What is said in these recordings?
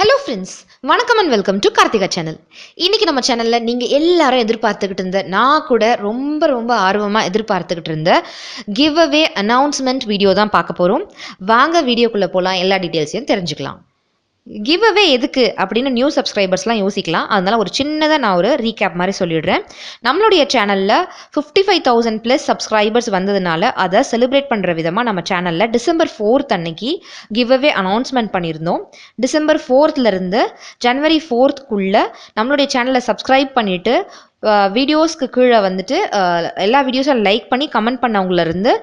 Hello friends வணக்கம் and welcome to Karthika channel இன்றைக்கி நம்ம சேனலில் நீங்கள் எல்லாரும் எதிர்பார்த்துக்கிட்டு இருந்த நான் கூட ரொம்ப ரொம்ப ஆர்வமாக எதிர்பார்த்துக்கிட்டு இருந்த கிவ் அவே அனௌன்ஸ்மெண்ட் வீடியோ தான் பார்க்க போகிறோம் வாங்க வீடியோக்குள்ளே போகலாம் எல்லா டீட்டெயில்ஸையும் தெரிஞ்சுக்கலாம். கிவ் அவே எதுக்கு அப்படின்னு நியூ சப்ஸ்கிரைபர்ஸ்லாம் யோசிக்கலாம். அதனால ஒரு சின்னதாக நான் ஒரு ரீகேப் மாதிரி சொல்லிடுறேன். நம்மளுடைய சேனலில் fifty five thousand plus subscribers வந்ததுனால அதை செலிப்ரேட் பண்ணுற விதமாக நம்ம சேனலில் டிசம்பர் ஃபோர்த் அன்னைக்கு கிவ் அவே அனௌன்ஸ்மெண்ட் பண்ணியிருந்தோம். டிசம்பர் ஃபோர்த்லேருந்து ஜனவரி ஃபோர்த்துக்குள்ளே நம்மளுடைய சேனலை சப்ஸ்கிரைப் பண்ணிவிட்டு வீடியோஸ்க்கு கீழே வந்துட்டு எல்லா வீடியோஸும் லைக் பண்ணி கமெண்ட் பண்ணவங்களேருந்து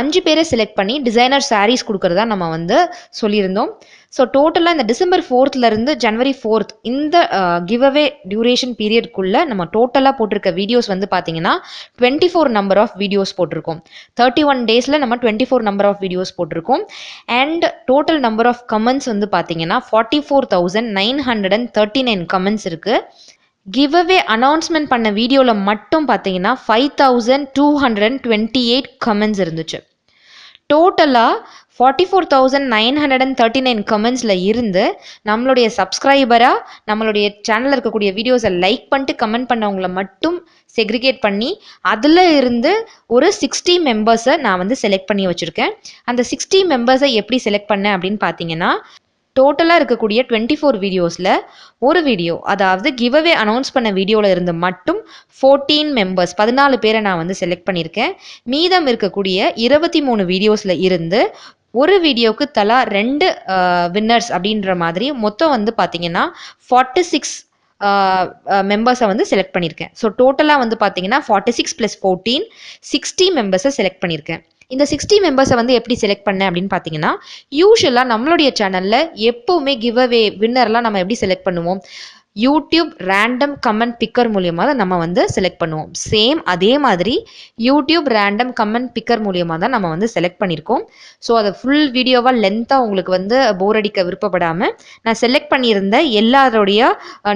அஞ்சு பேரை செலக்ட் பண்ணி டிசைனர் சாரீஸ் கொடுக்குறதா நம்ம வந்து சொல்லியிருந்தோம். ஸோ டோட்டலாக இந்த டிசம்பர் ஃபோர்த்லேருந்து ஜனவரி ஃபோர்த் இந்த கிவ் அவே டியூரேஷன் பீரியட்குள்ளே நம்ம டோட்டலாக போட்டிருக்க வீடியோஸ் வந்து பார்த்தீங்கன்னா twenty four number of videos போட்டிருக்கோம். தேர்ட்டி ஒன் டேஸில் நம்ம twenty four number of videos போட்டிருக்கோம். And total number of comments வந்து பார்த்தீங்கன்னா forty four thousand nine hundred and thirty nine comments இருக்குது கிவ் அவே அனௌன்ஸ்மெண்ட் பண்ண வீடியோவில் மட்டும் பார்த்தீங்கன்னா five thousand two hundred and twenty eight comments இருந்துச்சு டோட்டலாக forty four thousand nine hundred and thirty nine கமெண்ட்ஸில் இருந்து நம்மளுடைய சப்ஸ்கிரைபராக நம்மளுடைய சேனலில் இருக்கக்கூடிய வீடியோஸை லைக் பண்ணிட்டு கமெண்ட் பண்ணவங்கள மட்டும் செக்ரிகேட் பண்ணி அதில் இருந்து ஒரு சிக்ஸ்டி மெம்பர்ஸை நான் வந்து செலக்ட் பண்ணி வச்சுருக்கேன். அந்த சிக்ஸ்டி மெம்பர்ஸை எப்படி செலக்ட் பண்ணேன் அப்படின்னு பார்த்தீங்கன்னா டோட்டலாக இருக்கக்கூடிய டுவெண்ட்டி ஃபோர் வீடியோஸில் ஒரு வீடியோ அதாவது கிவ் அவே அனௌன்ஸ் பண்ண வீடியோவில் இருந்து மட்டும் ஃபோர்டீன் மெம்பர்ஸ் பதினாலு பேரை நான் வந்து செலக்ட் பண்ணியிருக்கேன். மீதம் இருக்கக்கூடிய இருபத்தி மூணு வீடியோஸில் இருந்து ஒரு வீடியோவுக்கு தலா ரெண்டு வின்னர்ஸ் அப்படின்ற மாதிரி மொத்தம் வந்து பார்த்தீங்கன்னா ஃபார்ட்டி சிக்ஸ் மெம்பர்ஸை வந்து செலக்ட் பண்ணியிருக்கேன் ஸோ டோட்டலாக வந்து பார்த்தீங்கன்னா forty six plus fourteen sixty மெம்பர்ஸை select பண்ணியிருக்கேன் இந்த சிக்ஸ்டி மெம்பர்ஸை வந்து எப்படி செலக்ட் பண்ணேன் அப்படின்னு பார்த்தீங்கன்னா யூஸ்வலாக நம்மளுடைய சேனலில் எப்போவுமே கிவ் அவே வின்னர்லாம் நம்ம எப்படி செலக்ட் பண்ணுவோம்? யூடியூப் ரேண்டம் கமெண்ட் பிக்கர் மூலியமாக தான் நம்ம வந்து செலக்ட் பண்ணுவோம். சேம் அதே மாதிரி யூடியூப் ரேண்டம் கமெண்ட் பிக்கர் மூலியமாக தான் நம்ம வந்து செலக்ட் பண்ணியிருக்கோம். ஸோ அதை ஃபுல் வீடியோவாக லென்த்தாக உங்களுக்கு வந்து போர் அடிக்க விருப்பப்படாமல் நான் செலக்ட் பண்ணியிருந்த எல்லாருடைய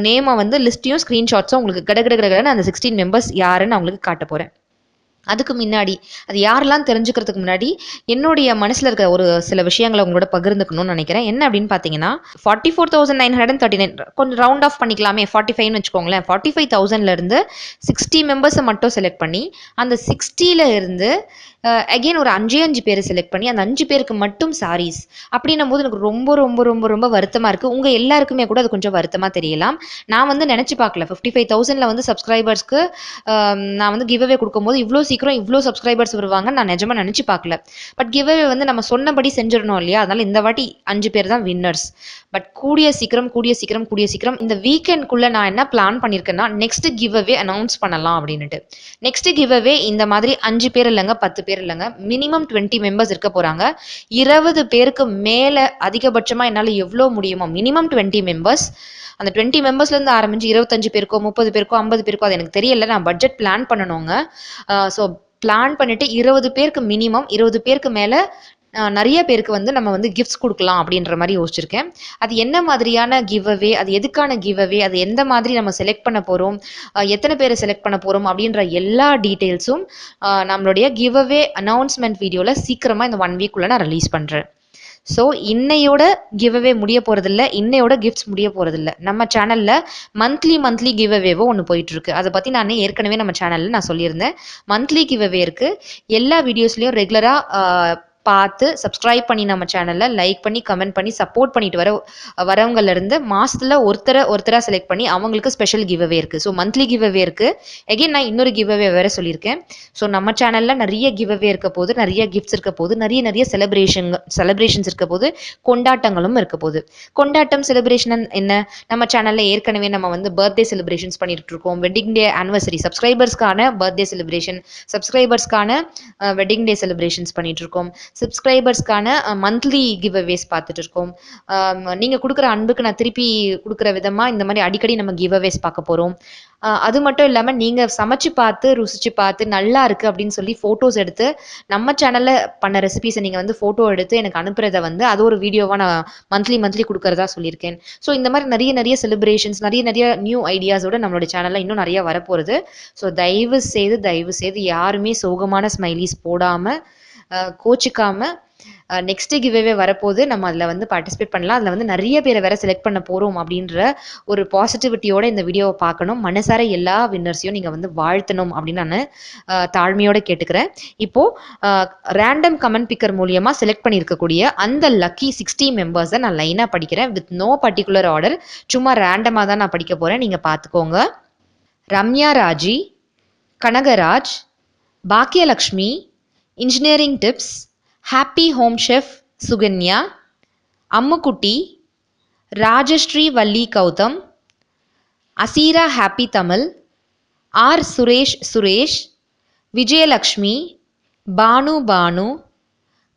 நேமை வந்து லிஸ்ட்டையும் ஸ்க்ரீன்ஷாட்ஸும் உங்களுக்கு கட கட கடன்னு அந்த சிக்ஸ்டீன் மெம்பர்ஸ் யாருன்னு அவங்களுக்கு காட்ட போகிறேன் அதுக்கு முன்னாடி அது யாரெல்லாம் தெரிஞ்சுக்கிறதுக்கு முன்னாடி என்னுடைய மனசில் இருக்க ஒரு சில விஷயங்களை உங்களோட பகிர்ந்துக்கணும்னு நினைக்கிறேன். என்ன அப்படின்னு பார்த்தீங்கன்னா forty four thousand nine hundred thirty nine கொஞ்சம் ரவுண்ட் ஆஃப் பண்ணிக்கலாமே ஃபார்ட்டி ஃபைவ்னு வச்சுக்கோங்களேன். ஃபார்ட்டி ஃபைவ் தௌசண்ட்லேருந்து சிக்ஸ்டி மெம்பர்ஸை மட்டும் செலக்ட் பண்ணி அந்த சிக்ஸ்டியில் இருந்து அகெயின் ஒரு அஞ்சே அஞ்சு பேரை செலக்ட் பண்ணி அந்த அஞ்சு பேருக்கு மட்டும் சாரீஸ் அப்படின்னும் போது எனக்கு ரொம்ப ரொம்ப ரொம்ப ரொம்ப வருத்தமாக இருக்குது உங்கள் எல்லாருக்குமே கூட அது கொஞ்சம் வருத்தமாக தெரியலாம். நான் வந்து நினச்சி பார்க்கல. ஃபிஃப்டி ஃபைவ் தௌசண்டில் வந்து சப்ஸ்கிரைபர்ஸ்க்கு நான் வந்து கிவ் அவே கொடுக்கும்போது இவ்வளோ சீக்கிரம் இவ்வளோ சப்ஸ்கிரைபர்ஸ் வருவாங்க நான் நிஜமாக நினச்சி பார்க்கல. பட் கிவ் அவே வந்து நம்ம சொன்னபடி செஞ்சிடணும் இல்லையா? அதனால் இந்த வாட்டி அஞ்சு பேர் தான் வின்னர்ஸ் பட் கூடிய சீக்கிரம் கூடிய சீக்கிரம் கூடிய சீக்கிரம் இந்த வீக்கெண்ட்குள்ளே நான் என்ன பிளான் பண்ணியிருக்கேன்னா நெக்ஸ்ட் கிவ் அவே அனௌன்ஸ் பண்ணலாம் அப்படின்னுட்டு. நெக்ஸ்ட் கிவ் அவே இந்த மாதிரி அஞ்சு பேர் இல்லைங்க பத்து பேர் இல்லைங்க. மினிமம் டுவெண்ட்டி மெம்பர்ஸ் இருக்க போகிறாங்க இருபது பேருக்கு மேலே அதிகபட்சமாக என்னால் எவ்வளோ முடியுமோ மினிமம் டுவெண்ட்டி மெம்பர்ஸ் அந்த டுவெண்ட்டி மெம்பர்ஸ்லேருந்து ஆரம்பிச்சு இருபத்தஞ்சு பேருக்கோ முப்பது பேருக்கோ ஐம்பது பேருக்கோ அது எனக்கு தெரியல. நான் பட்ஜெட் பிளான் பண்ணணுங்க. ஸோ பிளான் பண்ணிட்டு இருபது பேருக்கு மினிமம் இருபது பேருக்கு மேலே நிறைய பேருக்கு வந்து நம்ம வந்து கிஃப்ட்ஸ் கொடுக்கலாம் அப்படின்ற மாதிரி யோசிச்சிருக்கேன். அது என்ன மாதிரியான கிவ் அவே அது எதுக்கான கிவ் அவே அது எந்த மாதிரி நம்ம செலக்ட் பண்ண போகிறோம் எத்தனை பேரை செலக்ட் பண்ண போகிறோம் அப்படின்ற எல்லா டீட்டெயில்ஸும் நம்மளுடைய கிவ் அவே அனௌன்ஸ்மெண்ட் வீடியோவில் சீக்கிரமாக இந்த ஒன் வீக்குள்ளே நான் ரிலீஸ் பண்ணுறேன் ஸோ இன்னையோட கிவ் அவே முடிய போகிறதில்ல இன்னையோட கிஃப்ட்ஸ் முடிய போகிறதில்ல நம்ம சேனலில் மந்த்லி மந்த்லி கிவ் அவேவோ ஒன்று போயிட்டுருக்கு. அதை பற்றி நான் ஏற்கனவே நம்ம சேனலில் நான் சொல்லியிருந்தேன். மந்த்லி கிவ் அவே இருக்குது எல்லா வீடியோஸ்லேயும் ரெகுலராக பார்த்து சப்ஸ்கிரைப் பண்ணி நம்ம சேனலில் லைக் பண்ணி கமெண்ட் பண்ணி சப்போர்ட் பண்ணிட்டு வர வரவங்கலேருந்து மாதத்தில் ஒருத்தரை ஒருத்தராக செலக்ட் பண்ணி அவங்களுக்கு ஸ்பெஷல் கிவ் அவே இருக்குது ஸோ மந்த்லி கிவ் அவே இருக்குது எகைன் நான் இன்னொரு கிவ் அவே வேறு சொல்லியிருக்கேன். ஸோ நம்ம சேனலில் நிறைய கிவ் அவே இருக்க போது நிறைய கிஃப்ட்ஸ் இருக்க போது நிறைய நிறைய செலிப்ரேஷன் செலிப்ரேஷன்ஸ் இருக்க போது கொண்டாட்டங்களும் இருக்க போது. கொண்டாட்டம் செலிப்ரேஷன் என்ன? நம்ம சேனலில் ஏற்கனவே நம்ம வந்து பர்த்டே செலிப்ரேஷன்ஸ் பண்ணிட்டு இருக்கோம். வெட்டிங் டே ஆனிவர்சரி சப்ஸ்கிரைபர்ஸ்க்கான பர்த்டே செலிப்ரேஷன் சப்ஸ்கிரைபர்ஸ்க்கான வெட்டிங் டே செலிப்ரேஷன்ஸ் பண்ணிட்டு இருக்கோம். சப்ஸ்கிரைபர்ஸ்க்கான மந்த்லி கிவ் அவேஸ் பார்த்துட்டு இருக்கோம் நீங்கள் கொடுக்குற அன்புக்கு நான் திருப்பி கொடுக்குற விதமாக இந்த மாதிரி அடிக்கடி நம்ம கிவ் அவேஸ் பார்க்க போகிறோம் அது மட்டும் இல்லாமல் நீங்கள் சமைச்சு பார்த்து ருசிச்சு பார்த்து நல்லா இருக்குது அப்படின்னு சொல்லி ஃபோட்டோஸ் எடுத்து நம்ம சேனலில் பண்ண ரெசிபிஸை நீங்கள் வந்து ஃபோட்டோ எடுத்து எனக்கு அனுப்புறத வந்து அது ஒரு வீடியோவாக நான் மந்த்லி மந்த்லி கொடுக்குறதா சொல்லியிருக்கேன். ஸோ இந்த மாதிரி நிறைய நிறைய செலிப்ரேஷன்ஸ் நிறைய நிறைய நியூ ஐடியாஸோட நம்மளோட சேனலில் இன்னும் நிறைய வரப்போகிறது ஸோ தயவு செய்து தயவு செய்து யாருமே சோகமான ஸ்மைலிஸ் போடாமல் கோச்சிக்காம நெக்ஸ்ட் கிவ்வே வரப்போது நம்ம அதில் வந்து பார்ட்டிசிபேட் பண்ணலாம். அதில் வந்து நிறைய பேரை வேற செலக்ட் பண்ண போகிறோம் அப்படின்ற ஒரு பாசிட்டிவிட்டியோட இந்த வீடியோவை பார்க்கணும். மனசார எல்லா வின்னர்ஸையும் நீங்கள் வந்து வாழ்த்தணும் அப்படின்னு நான் தாழ்மையோட கேட்டுக்கிறேன். இப்போது ரேண்டம் கமெண்ட் பிக்கர் மூலியமாக செலக்ட் பண்ணியிருக்கக்கூடிய அந்த லக்கி சிக்ஸ்டி மெம்பர்ஸை நான் லைனாக படிக்கிறேன். வித் நோ பர்டிகுலர் ஆர்டர் சும்மா ரேண்டமாக தான் நான் படிக்க போகிறேன் நீங்கள் பார்த்துக்கோங்க. Ramya Raji Kanagaraj Bhagyalakshmi engineering tips happy home chef Sukanya Ammukutty Rajasree Valli Gautham Aseera happy Tamil R Suresh Suresh Vijayalakshmi Banu Banu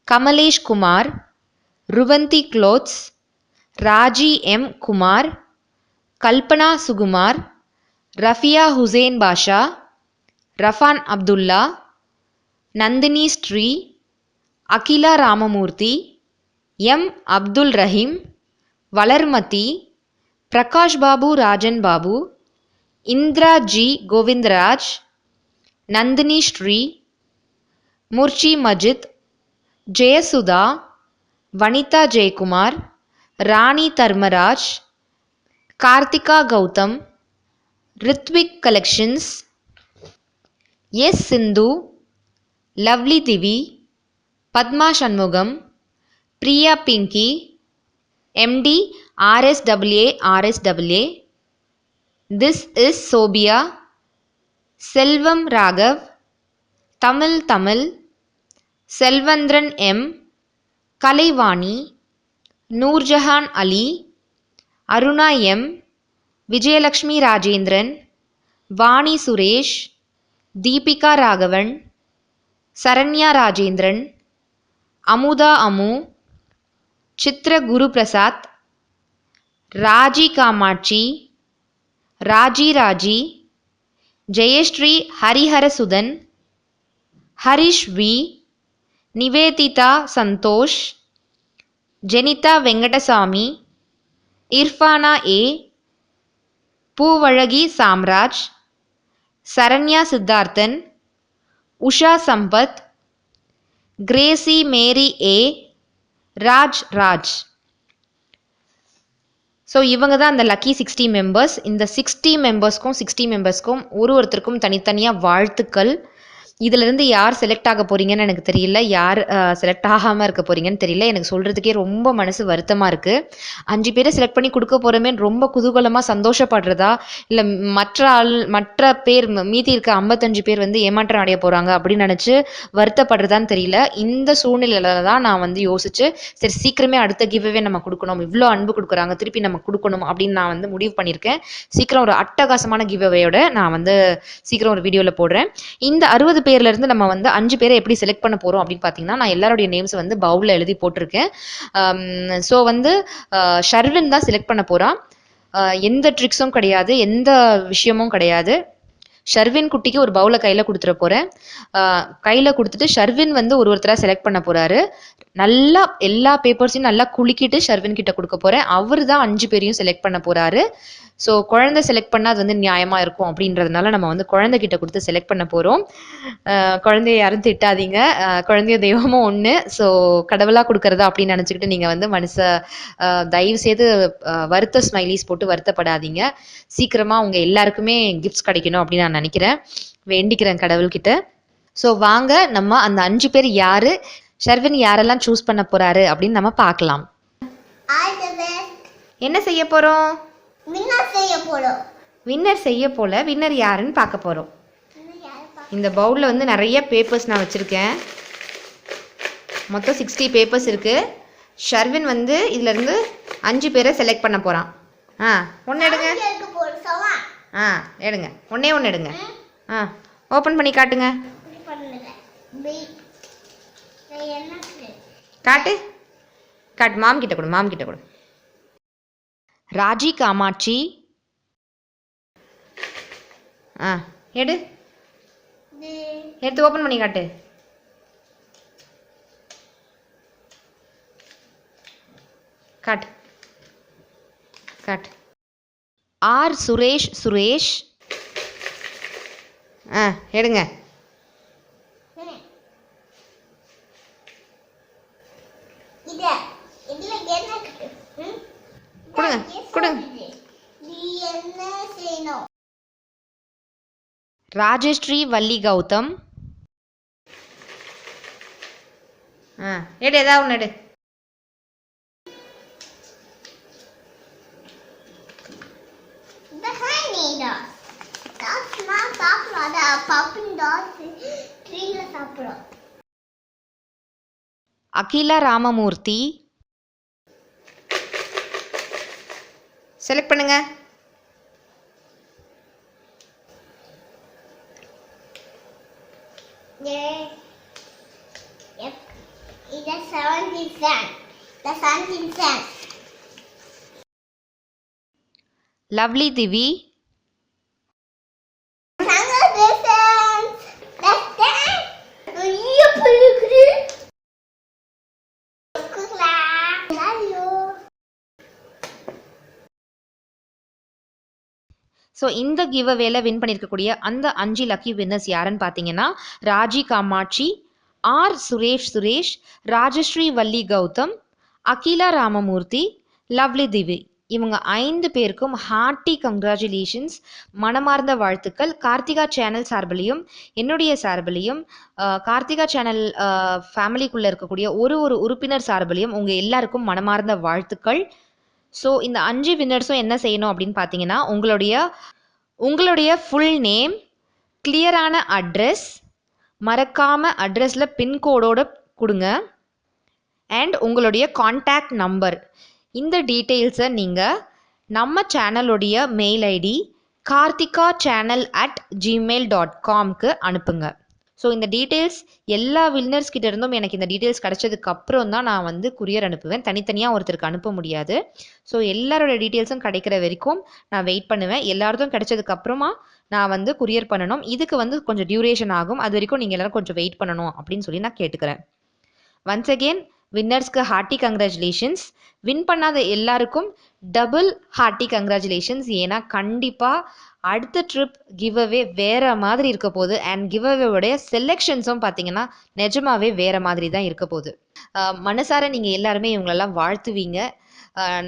Kamalesh Kumar Ruvanthi clothes Raji M Kumar Kalpana Sukumar Rafiya Hussain Basha Rafan Abdullah Nandini Shri Akhila Ramurthy M Abdul Rahim Valarmathi Prakash Babu Rajan Babu Indra ji Govindaraj Nandini Shri Murchi Majid Jayasudha Vanitha Jayakumar Rani Dharmaraj Karthika Gautam Ritvik collections S Sindhu lovely Divi Padma Shanmugam Priya Pinky MD RSWA RSWA this is Sophia Selvam Raghav Tamil Tamil Selvandiran M Kalaivani Noorjahan Ali Aruna M Vijayalakshmi Rajendran Vani Suresh Deepika Raghavan Saranya Rajendran Amudha Amu Chitra Guru Prasad Raji Kamakshi Raji Raji Jayashree Hariharasudhan Harish V Nivedita Santhosh Jenitha Venkatasamy Irfana A பூவழகி Samraj Saranya Siddharthan Usha Sampath Gracy Mary A Raj Raj. So இவங்க தான் அந்த lucky sixty members இந்த sixty மெம்பர்ஸ்க்கும் sixty மெம்பர்ஸ்க்கும் ஒரு ஒருத்தருக்கும் தனித்தனியாக வாழ்த்துக்கள். இதுலேருந்து யார் செலக்ட் ஆக போகிறீங்கன்னு எனக்கு தெரியல. யார் செலக்ட் ஆகாமல் இருக்க போகிறீங்கன்னு தெரியல. எனக்கு சொல்கிறதுக்கே ரொம்ப மனசு வருத்தமாக இருக்குது அஞ்சு பேரை செலக்ட் பண்ணி கொடுக்க போகிறோமே ரொம்ப குதூகலமாக சந்தோஷப்படுறதா? இல்லை மற்ற ஆள் மற்ற பேர் மீதி இருக்க ஐம்பத்தஞ்சு பேர் வந்து ஏமாற்றம் அடைய போகிறாங்க அப்படின்னு நினச்சி வருத்தப்படுறதான்னு தெரியல. இந்த சூழ்நிலையில தான் நான் வந்து யோசிச்சு சரி சீக்கிரமே அடுத்த கிவ்வே நம்ம கொடுக்கணும். இவ்வளோ அன்பு கொடுக்குறாங்க திருப்பி நம்ம கொடுக்கணும் அப்படின்னு நான் வந்து முடிவு பண்ணியிருக்கேன். சீக்கிரம் ஒரு அட்டகாசமான கிவ்வேயோட நான் வந்து சீக்கிரம் ஒரு வீடியோவில் போடுறேன். இந்த அறுபது பேர்ல இருந்து நம்ம வந்து அஞ்சு பேரை எப்படி செலக்ட் பண்ண போகிறோம் அப்படின்னு பார்த்தீங்கன்னா நான் எல்லாருடைய நேம்ஸ் வந்து பவுலில் எழுதி போட்டிருக்கேன். ஸோ வந்து ஷர்வின் தான் செலக்ட் பண்ண போகிறான் எந்த ட்ரிக்ஸும் கிடையாது எந்த விஷயமும் கிடையாது. ஷர்வின் குட்டிக்கு ஒரு பவுலை கையில் கொடுத்துட போகிறேன் கையில் கொடுத்துட்டு ஷர்வின் வந்து ஒரு ஒருத்தராக செலக்ட் பண்ண போகிறாரு நல்லா எல்லா பேப்பர்ஸையும் நல்லா குலுக்கிட்டு ஷர்வின் கிட்ட கொடுக்க போகிறேன் அவர் தான் அஞ்சு பேரையும் செலக்ட் பண்ண போகிறாரு ஸோ குழந்தை செலக்ட் பண்ணால் அது வந்து நியாயமாக இருக்கும் அப்படின்றதுனால நம்ம வந்து குழந்தை கிட்ட கொடுத்து செலக்ட் பண்ண போகிறோம் குழந்தைய யாரும் திட்டாதீங்க. குழந்தைய தெய்வமும் ஒன்று ஸோ கடவுளாக கொடுக்கறதா அப்படின்னு நினச்சிக்கிட்டு நீங்கள் வந்து மனச தயவு செய்து வருத்த ஸ்மைலிஸ் போட்டு வருத்தப்படாதீங்க. சீக்கிரமாக உங்க எல்லாருக்குமே கிஃப்ட்ஸ் கிடைக்கணும் அப்படின்னு நான் நினைக்கிறேன். வேண்டிக்கிறேன் கடவுள்கிட்ட. ஸோ வாங்க நம்ம அந்த அஞ்சு பேர் யாரு? ஷர்வின் யாரெல்லாம் சூஸ் பண்ண போறாரு அப்படின்னு நம்ம பார்க்கலாம். என்ன செய்ய போறோம்? வின்னர் செய்ய போறோம். வின்னர் செய்ய போல வின்னர் யாருன்னு பார்க்க போறோம். இந்த பவுலில் வந்து நிறைய பேப்பர்ஸ் நான் வச்சுருக்கேன். மொத்தம் சிக்ஸ்டி பேப்பர்ஸ் இருக்குது ஷர்வின் வந்து இதுலேருந்து அஞ்சு பேரை செலக்ட் பண்ண போகிறான் ஆ ஒன்று எடுங்க. ஆ எடுங்க. ஒன்றே ஒன்று எடுங்க. ஆ ஓப்பன் பண்ணி காட்டுங்க. காட்டு. காட்டு மாம் கிட்ட கொடு மாம் கிட்ட கொடு. ராஜி காமாட்சி. ஆ எடு. எடுத்து ஓப்பன் பண்ணி காட்டு. காட்டு காட்டு ஆர் சுரேஷ் சுரேஷ் ஆ எடுங்க கொடு. நீ என்ன செய்யணும் ராஜஸ்ரீ வள்ளி கௌதம். ஆ எடு ஏதாவது ஒன்று எடு. அகிலா ராமமூர்த்தி. செலக்ட் பண்ணுங்க. There. Yep. It's a 17th cent. The 17th cent. Lovely Divi, so இந்த கிவ் அவேல வின் பண்ணியிருக்கக்கூடிய அந்த அஞ்சு லக்கி வின்னர்ஸ் யாருன்னு பார்த்தீங்கன்னா ராஜி காமாட்சி ஆர் சுரேஷ் சுரேஷ் ராஜஸ்ரீ வள்ளி கௌதம் அகிலா ராமமூர்த்தி லவ்லி திவி. இவங்க ஐந்து பேருக்கும் ஹார்ட்டி கங்க்ராச்சுலேஷன்ஸ் மனமார்ந்த வாழ்த்துக்கள். கார்த்திகா சேனல் சார்பிலையும் என்னுடைய சார்பிலையும் கார்த்திகா சேனல் ஃபேமிலிக்குள்ளே இருக்கக்கூடிய ஒரு ஒரு உறுப்பினர் சார்பிலையும் உங்கள் எல்லாருக்கும் மனமார்ந்த வாழ்த்துக்கள். ஸோ இந்த அஞ்சு வின்னர்ஸும் என்ன செய்யணும் அப்படின்னு பார்த்தீங்கன்னா உங்களுடைய உங்களுடைய ஃபுல் நேம் கிளியரான அட்ரஸ் மறக்காமல் அட்ரஸில் பின்கோடோடு கொடுங்க. அண்ட் உங்களுடைய காண்டாக்ட் நம்பர் இந்த டீட்டெயில்ஸை நீங்கள் நம்ம சேனலுடைய mail ID Karthika channel at Gmail dot காம்க்கு அனுப்புங்க. ஸோ இந்த டீட்டெயில்ஸ் எல்லா வில்னர்ஸ் கிட்ட இருந்தும் எனக்கு இந்த டீட்டெயில்ஸ் கிடச்சதுக்கு அப்புறம் தான் நான் வந்து குரியர் அனுப்புவேன். தனித்தனியாக ஒருத்தருக்கு அனுப்ப முடியாது. ஸோ எல்லாரோட டீட்டெயில்ஸும் கிடைக்கிற வரைக்கும் நான் வெயிட் பண்ணுவேன். எல்லாருக்கும் கிடைச்சதுக்கு அப்புறமா நான் வந்து குரியர் பண்ணணும். இதுக்கு வந்து கொஞ்சம் டியூரேஷன் ஆகும். அது வரைக்கும் நீங்கள் எல்லாரும் கொஞ்சம் வெயிட் பண்ணணும் அப்படின்னு சொல்லி நான் கேட்டுக்கிறேன். ஒன்ஸ் அகெயின் வின்னர்ஸ்க்கு ஹார்ட்டி கங்க்ராச்சுலேஷன்ஸ் வின் பண்ணாத எல்லாருக்கும் டபுள் ஹார்ட்டி கங்க்ராச்சுலேஷன்ஸ் ஏன்னா கண்டிப்பாக அடுத்த ட்ரிப் கிவ் அவே வேறு மாதிரி இருக்க போகுது. அண்ட் கிவ் அவேவுடைய செலெக்ஷன்ஸும் பார்த்தீங்கன்னா நிஜமாவே வேற மாதிரி தான் இருக்க போகுது. மனசார நீங்கள் எல்லாருமே இவங்களெல்லாம் வாழ்த்துவீங்க.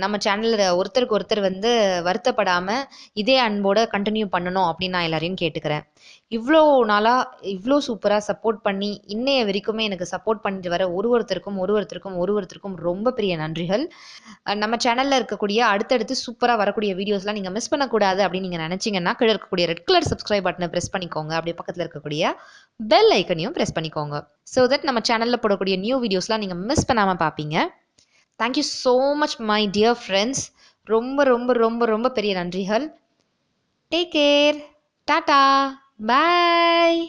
நம்ம சேனலில் ஒருத்தருக்கு ஒருத்தர் வந்து வருத்தப்படாமல் இதே அன்போட கண்டினியூ பண்ணணும் அப்படின்னு நான் எல்லாரையும் கேட்டுக்கிறேன். இவ்வளோ நாளாக இவ்வளோ சூப்பராக சப்போர்ட் பண்ணி இன்னைய வரைக்குமே எனக்கு சப்போர்ட் பண்ணிட்டு வர ஒரு ஒருத்தருக்கும் ஒரு ஒருத்தருக்கும் ஒரு ஒருத்தருக்கும் ரொம்ப பெரிய நன்றிகள். நம்ம சேனலில் இருக்கக்கூடிய அடுத்தடுத்து சூப்பராக வரக்கூடிய வீடியோஸ்லாம் நீங்கள் மிஸ் பண்ணக்கூடாது அப்படின்னு நீங்கள் நினச்சிங்கன்னா கீழே இருக்கக்கூடிய ரெட் கலர் சப்ஸ்கிரைப் பட்டனை ப்ரெஸ் பண்ணிக்கோங்க. அப்படியே பக்கத்தில் இருக்கக்கூடிய பெல் ஐக்கனையும் ப்ரெஸ் பண்ணிக்கோங்க. ஸோ தட் நம்ம சேனலில் போடக்கூடிய நியூ வீடியோஸ்லாம் நீங்கள் மிஸ் பண்ணாமல் பார்ப்பீங்க thank you so much my dear friends ரொம்ப ரொம்ப ரொம்ப ரொம்ப பெரிய நன்றிகள். டேக் கேர் டாடா பாய்